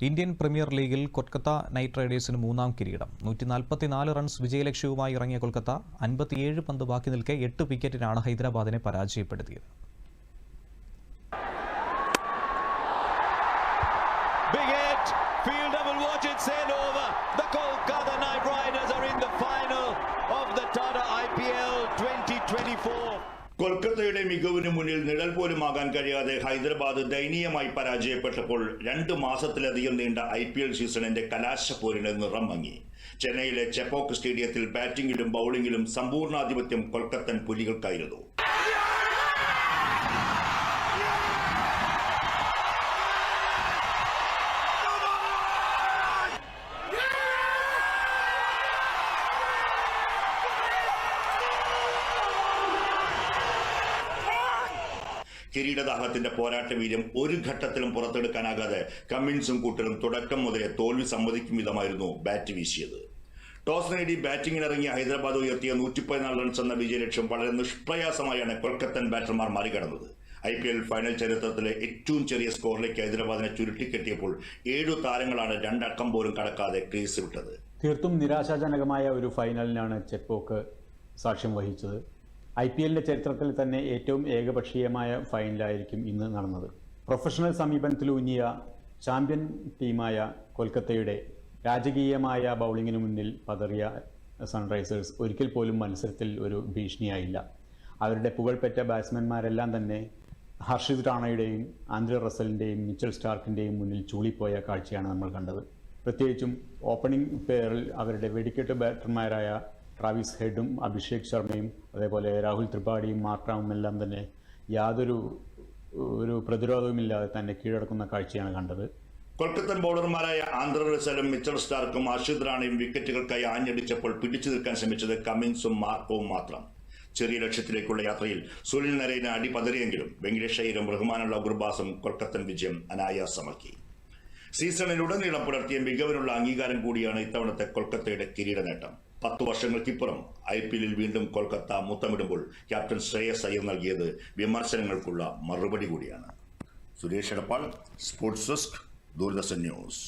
Indian premier ലീഗിൽ Kolkata night റൈഡേഴ്സിന് മൂന്നാം കിരീടം നൂറ്റി നാൽപ്പത്തിനാല് റൺസ് വിജയലക്ഷ്യവുമായി ഇറങ്ങിയ കൊൽക്കത്ത അൻപത്തിയേഴ് പന്ത് ബാക്കി നിൽക്കെ എട്ട് വിക്കറ്റിനാണ് ഹൈദരാബാദിനെ പരാജയപ്പെടുത്തിയത് Big hit. Fielder will watch it sail over. The Kolkata Knight കൊൽക്കത്തയുടെ മികവിന് മുന്നിൽ നിഴൽ പോലും ആകാൻ കഴിയാതെ ഹൈദരാബാദ് ദയനീയമായി പരാജയപ്പെട്ടപ്പോൾ രണ്ട് മാസത്തിലധികം നീണ്ട ഐ പി എൽ സീസണിന്റെ കലാശപ്പോരിന് നിറം മങ്ങി. ചെന്നൈയിലെ ചെപ്പോക്ക് സ്റ്റേഡിയത്തിൽ ബാറ്റിംഗിലും ബൌളിംഗിലും സമ്പൂർണാധിപത്യം കൊൽക്കത്തൻ പുലികൾക്കായിരുന്നു. കിരീടദാഹത്തിന്റെ പോരാട്ട വീര്യം ഒരു ഘട്ടത്തിലും പുറത്തെടുക്കാനാകാതെ കമ്മിൻസും കൂട്ടരും തുടക്കം മുതലേ തോൽവി സമ്മതിക്കും വിധമായിരുന്നു ബാറ്റ് വീശിയത്. ടോസ് നേടി ബാറ്റിംഗിനിറങ്ങിയ ഹൈദരാബാദ് ഉയർത്തിയ നൂറ്റി പതിനാല് റൺസ് എന്ന വിജയലക്ഷ്യം വളരെ നിഷ്പ്രയാസമായാണ് കൊൽക്കത്തൻ ബാറ്റർമാർ മറികടന്നത്. ഐ പി എൽ ഫൈനൽ ചരിത്രത്തിലെ ഏറ്റവും ചെറിയ സ്കോറിലേക്ക് ഹൈദരാബാദിനെ ചുരുട്ടിക്കെട്ടിയപ്പോൾ ഏഴു താരങ്ങളാണ് രണ്ടക്കം പോലും കടക്കാതെ ക്രീസ് വിട്ടത്. തീർത്തും നിരാശാജനകമായ ഒരു ഫൈനലിനാണ് ചെപ്പോക്ക് സാക്ഷ്യം വഹിച്ചത്. ഐ പി എല്ലിന്റെ ചരിത്രത്തിൽ തന്നെ ഏറ്റവും ഏകപക്ഷീയമായ ഫൈനലായിരിക്കും ഇന്ന് നടന്നത്. പ്രൊഫഷണൽ സമീപനത്തിലൂന്നിയ ചാമ്പ്യൻ ടീമായ കൊൽക്കത്തയുടെ രാജകീയമായ ബൗളിങ്ങിന് മുന്നിൽ പതറിയ സൺറൈസേഴ്സ് ഒരിക്കൽ പോലും മത്സരത്തിൽ ഒരു ഭീഷണിയായില്ല. അവരുടെ പുകഴ്പെറ്റ ബാറ്റ്സ്മാൻമാരെല്ലാം തന്നെ ഹർഷിത് റാണയുടെയും ആന്ദ്രെ റസലിന്റെയും മിച്ചൽ സ്റ്റാർക്കിന്റെയും മുന്നിൽ ചൂളിപ്പോയ കാഴ്ചയാണ് നമ്മൾ കണ്ടത്. പ്രത്യേകിച്ചും ഓപ്പണിംഗ് പെയറിൽ അവരുടെ വെടിക്കെട്ട് ബാറ്റർമാരായ ട്രാവിസ് ഹെഡും അഭിഷേക് ശർമ്മയും അതേപോലെ രാഹുൽ ത്രിപാഠിയും മാർക്രാമും എല്ലാം തന്നെ യാതൊരു ഒരു പ്രതിരോധവുമില്ലാതെ തന്നെ കീഴടക്കുന്ന കാഴ്ചയാണ് കണ്ടത്. കൊൽക്കത്തൻ ബൗളർമാരായ ആന്ധ്ര റസലും മിച്ചൽ സ്റ്റാർക്കും അർഷിദ് റാണയും വിക്കറ്റുകൾക്കായി ആഞ്ഞടിച്ചപ്പോൾ പിടിച്ചു നിൽക്കാൻ ശ്രമിച്ചത് കമ്മിൻസും മാർക്കവും മാത്രം. ചെറിയ ലക്ഷ്യത്തിലേക്കുള്ള യാത്രയിൽ സുനിൽ നരേന അടി പതറിയെങ്കിലും വെങ്കടേഷ് അയ്യരും റഹ്മാനുള്ള ഗുർബാസും കൊൽക്കത്തൻ വിജയം അനായാസമാക്കി. സീസണിലുടനീളം പുലർത്തിയ മികവിനുള്ള അംഗീകാരം കൂടിയാണ് ഇത്തവണത്തെ കൊൽക്കത്തയുടെ കിരീട നേട്ടം പത്തു വർഷങ്ങൾക്കിപ്പുറം ഐ പി എല്ലിൽ വീണ്ടും കൊൽക്കത്ത മുത്തമിടുമ്പോൾ ക്യാപ്റ്റൻ ശ്രേയസ് അയ്യർ നൽകിയത് വിമർശനങ്ങൾക്കുള്ള മറുപടി കൂടിയാണ്. Suresh Edappal sports desk Doordarshan news